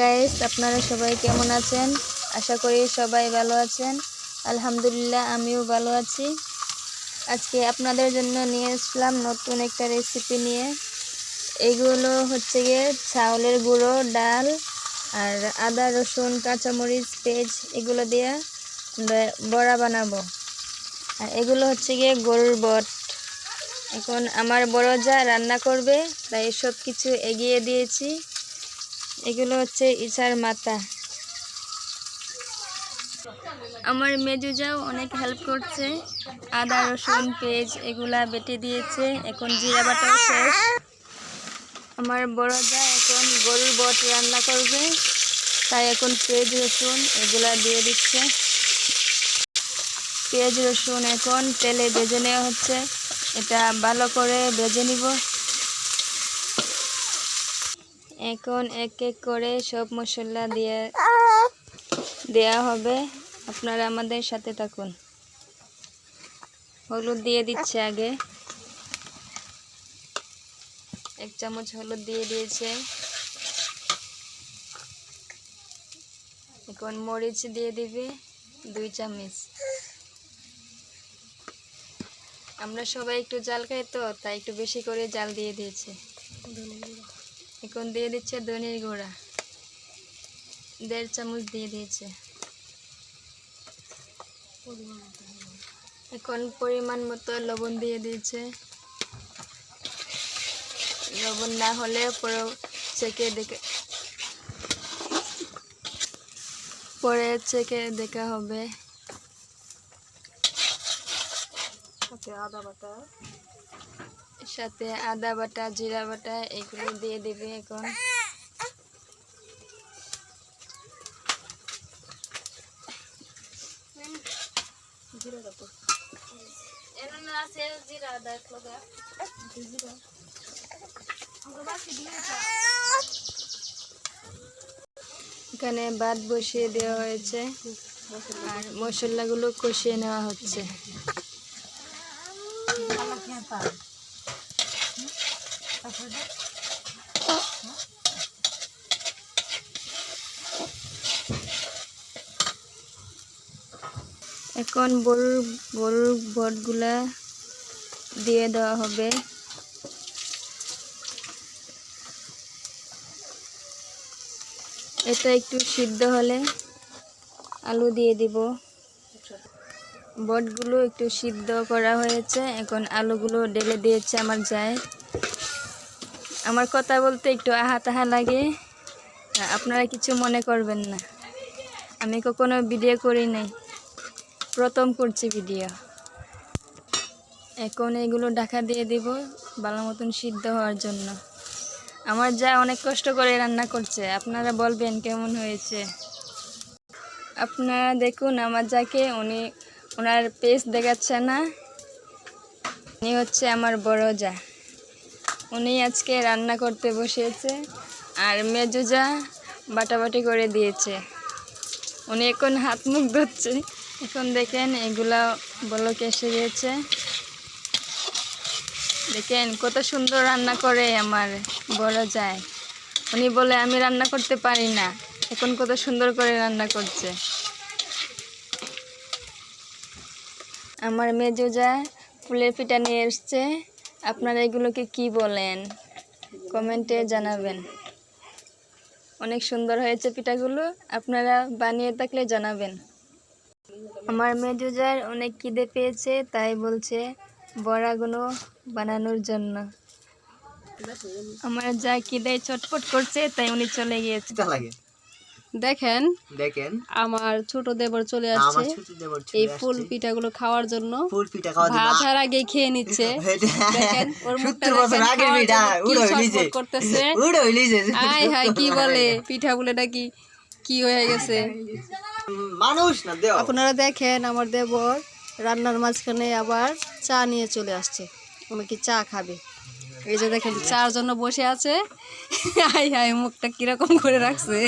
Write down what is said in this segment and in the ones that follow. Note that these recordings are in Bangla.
গাইস আপনারা সবাই কেমন আছেন? আশা করি সবাই ভালো আছেন। আলহামদুলিল্লাহ, আমিও ভালো আছি। আজকে আপনাদের জন্য নিয়ে এসলাম নতুন একটা রেসিপি নিয়ে। এগুলো হচ্ছে গিয়ে চাউলের গুঁড়ো, ডাল আর আদা, রসুন, কাঁচামরিচ, পেঁয়াজ, এগুলো দিয়ে বড়া বানাবো। আর এগুলো হচ্ছে গিয়ে গরুর বট। এখন আমার বড় যা রান্না করবে, তাই সব কিছু এগিয়ে দিয়েছি। এগুলো হচ্ছে ইচার মাথা। আমার মেজুজাও অনেক হেল্প করছে। আদা, রসুন, পেঁয়াজ এগুলা বেটে দিয়েছে। এখন জিরা বাটাও শেষ। আমার বড় যা এখন গরুর বট রান্না করবে। তাই এখন পেঁয়াজ, রসুন এগুলা দিয়ে দিচ্ছে। পেঁয়াজ, রসুন এখন তেলে ভেজে নেওয়া হচ্ছে। এটা ভালো করে ভেজে নিব। এখন এক এক করে সব মশলা দিয়ে দেয়া হবে। আপনারা আমাদের সাথে থাকুন। হলুদ দিয়ে দিচ্ছে আগে। এক চামচ হলুদ দিয়ে দিয়েছে। এখন মরিচ দিয়ে দিবে দুই চামচ। আমরা সবাই একটু জাল খাই তো, তাই একটু বেশি করে জাল দিয়ে দিয়েছে। এখন দিয়ে দিচ্ছে? ধনির গুঁড়া। দেড় চামচ দিয়ে দিয়েছে। এখন পরিমাণ মতো লবণ দিয়ে দিয়েছে। লবণ না হলে পরে চেকে দেখে পরে চেকে দেখা হবে। আদা বাটা। সাথে আদা বাটা, জিরা বাটা এগুলো দিয়ে দিবে এখন। এখানে ভাত বসিয়ে দেওয়া হয়েছে, আর মশলাগুলো কষিয়ে নেওয়া হচ্ছে। এখন গরুর গরুর বটগুলা দিয়ে দেওয়া হবে। এটা একটু সিদ্ধ হলে আলু দিয়ে দিব। বটগুলো একটু সিদ্ধ করা হয়েছে, এখন আলুগুলো ঢেলে দিয়েছে আমার যায় আমার কথা বলতে একটু আহা তাহা লাগে। আপনারা কিছু মনে করবেন না। আমি কখনো ভিডিও করি নাই। প্রথম করছি ভিডিও এখন এগুলো ঢাকা দিয়ে দিব ভালো মতন সিদ্ধ হওয়ার জন্য। আমার যা অনেক কষ্ট করে রান্না করছে, আপনারা বলবেন কেমন হয়েছে? আপনারা দেখুন, আমার যাকে উনি, ওনার পেস দেখাচ্ছে না। উনি হচ্ছে আমার বড় যা। উনি আজকে রান্না করতে বসেছে আর মেজো যা বাটাবাটি করে দিয়েছে। উনি এখন হাত মুখ ধরছে এখন দেখেন এগুলা বলক এসে গিয়েছে দেখেন কত সুন্দর রান্না করে আমার বড় যায় উনি বলে, আমি রান্না করতে পারি না। এখন কত সুন্দর করে রান্না করছে। আমার মেজো যা ফুলের পিঠা নিয়ে এসছে। আপনারা এগুলোকে কি বলেন? কমেন্টে জানাবেন। অনেক সুন্দর হয়েছে পিঠাগুলো, আপনারা বানিয়ে থাকলে জানাবেন। আমার মেজুজার অনেক খিদে পেয়েছে, তাই বলছে বড়াগুলো বানানোর জন্য। আমার যা খিদে ছটফট করছে, তাই উনি চলে গিয়েছে। দেখেন দেখেন। আমার ছোট দেবর চলে আসছে। এই ফুল পিঠাগুলো খাওয়ার জন্য ফুল পিঠা খাওয়া আগে খেয়ে নিচ্ছে। দেখেন ওর মুখটা বছর দেখেন, খাওয়ার পিঠা। জন্য উড়ো হইলিছে করতেছে। উড়ো হইলিছে আয় হায় কি বলে? পিঠা বলে নাকি কি হয়ে গেছে? মানুষ না দেও আপনারা দেখেন আমার দেবর রান্নার মাঝখানে আবার চা নিয়ে চলে আসছে। উনি কি চা খাবে? এই যে দেখেন চার জন্য বসে আছে। হাই হাই, মুখটা কীরকম করে রাখছে।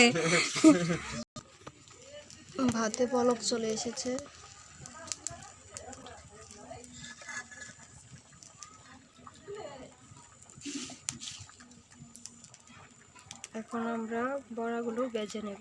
ভাতে পলক চলে এসেছে। এখন আমরা বড়াগুলো বেজে নেব।